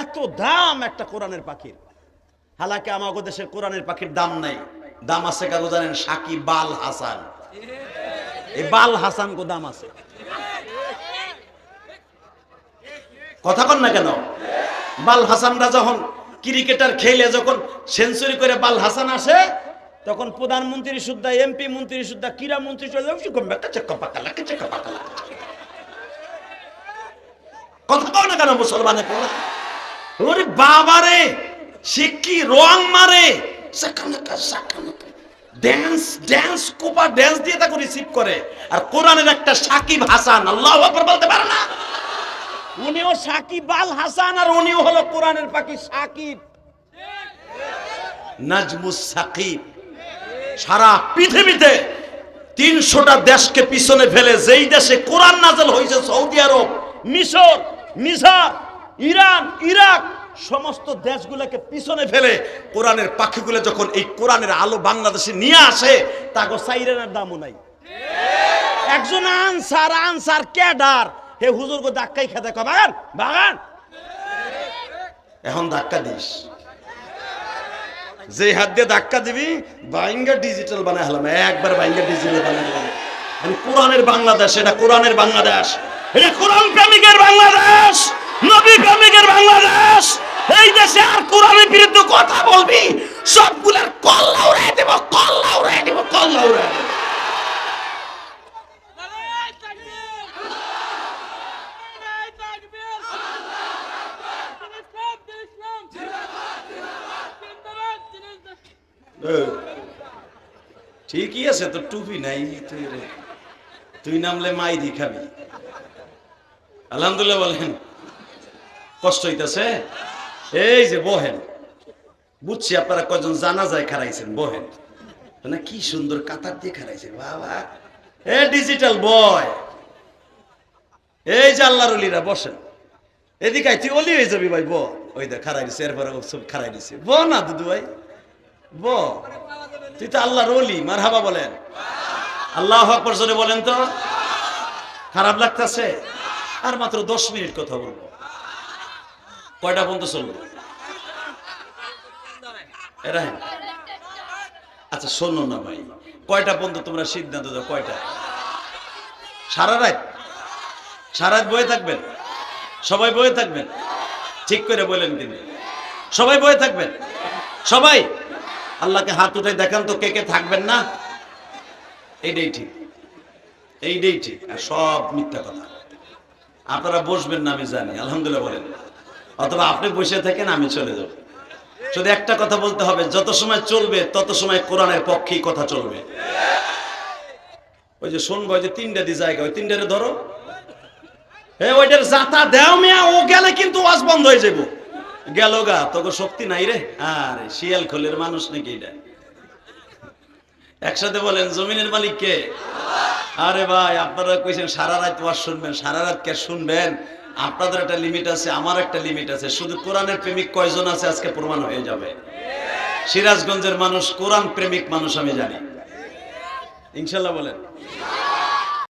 এত দাম একটা কোরআনের পাখির। হালাকে আমাগো দেশের কোরআনের পাখির দাম নাই। দাম আছে কাগো জানেন সাকিব বাল হাসান। এই বাল হাসান গো দাম আছে। কথা কন না কেন? বাল হাসানরা যখন ক্রিকেটার খেলে যখন সেঞ্চুরি করে বাল হাসান আসে, তখন প্রধানমন্ত্রী সুদ্ধা, এমপি মন্ত্রী সুদ্ধা, ক্রীড়া মন্ত্রী চলে কথা কও না কেন মুসলমানের ওরে বাবারে সে কি রং মারে? ড্যান্স ড্যান্স কোপা ড্যান্স দিয়ে তাকে রিসিভ করে। আর কোরআনের একটা সাকিব হাসান, আল্লাহ আকবার বলতে পারে না? উনিও সাকিব আল হাসান, আর উনিও হলো কোরআনের পাখি সাকিব। নাজমুস সাকিব। সারা পৃথিবীতে তিনশোটা দেশকে পিছনে ফেলে যেই দেশে কোরআন নাজল হয়েছে সৌদি আরব, মিশর মিসার ইরান, ইরাক, সমস্ত দেশগুলোকে পিছনে ফেলে কোরআনের পাখিগুলো যখন এই কোরআনের আলো বাংলাদেশে নিয়ে আসে তাকে সাইরেনের দামও নাই। একজন আনসার আনসার ক্যাডার, হে হুজুর গো ধাক্কাই খেতে বাগান বাগান। এখন ধাক্কা দিস। যে হাত দিয়ে ধাক্কা দিবি, বাইঙ্গা ডিজিটাল বানাই হলাম একবার বাইঙ্গা ডিজিটাল বানাই হলাম কোরআনের বাংলাদেশ, এটা কোরআনের বাংলাদেশ, এটা কোরআন প্রেমিকের বাংলাদেশ। নবী প্রেমিকের বাংলাদেশ, এই দেশে আর কোরআনের বিরুদ্ধে কথা বলবি? সবগুলার কল্লা উড়াই দেব কল্লা উড়াই দেব কল্লা উড়াই ঠিকই আছে তো টুপি নাই, তুই রে। তুই নামলে মাই দি খাবি। আলহামদুলিল্লাহ বলেন। কষ্ট হইতাছে? এই যে বহেন। বুঝছি আপনারা কজন জানা যায় খারাইছেন বহেন কি সুন্দর কাতার দিয়ে খারাইছে বাবা। এ ডিজিটাল বয়। এই যে আল্লাহর অলিরা, বসেন। এদিকে তুই অলি হয়ে যাবি ভাই, ব। ওই দেখ খারাই দিছে, এরপরে সব খারাই দিছে। ব না, দুদু ভাই, ব। তুই তো আল্লাহর অলি মার হাবা বলেন। আল্লাহ আকবর জোরে বলেন তো। খারাপ লাগতেছে? আর মাত্র দশ মিনিট কথা বলব। কয়টা পর্যন্ত চলবো। আচ্ছা শোনো না ভাই। কয়টা পর্যন্ত তোমরা সিদ্ধান্ত দাও? কয়টা? সারা রাত? সারা রাত বয়ে থাকবেন? সবাই বয়ে থাকবেন? ঠিক করে বলেন কিন্তু। সবাই বয়ে থাকবেন? সবাই? আল্লাহকে হাত উঠাই দেখান তো কে কে থাকবেন না? এইটাই ঠিক। এইটাই ঠিক। আর সব মিথ্যা কথা। আপনারা বসবেন না, আমি জানি। আলহামদুলিল্লাহ বলেন। অথবা আপনি বসে থাকেন, আমি চলে যাব। শুধু একটা কথা বলতে হবে, যত সময় চলবে, তত সময় কোরআনের পক্ষেই কথা চলবে। ওই যে শুনব যে তিনটা দি জায়গা, ওই তিনটারে ধরো। হে ওইটার জাতা দেও মিয়া, ও গেলে কিন্তু ওয়াজ বন্ধ হয়ে যাব গেল গা, তোকে শক্তি নাই রে? আরে, শিয়াল খোলের মানুষ নাকি এটা? একসাথে বলেন, জমিনের মালিক কে? আরে ভাই, আপনারা কইছেন, সারা রাত ওয়াজ শুনবেন, সারা রাত কে শুনবেন? আপনাদের একটা লিমিট আছে, আমার একটা লিমিট আছে। শুধু কোরআনের প্রেমিক কয়জন আছে আজকে প্রমাণ হয়ে যাবে? সিরাজগঞ্জের মানুষ কোরআন প্রেমিক মানুষ আমি জানি। ইনশাল্লাহ বলেন।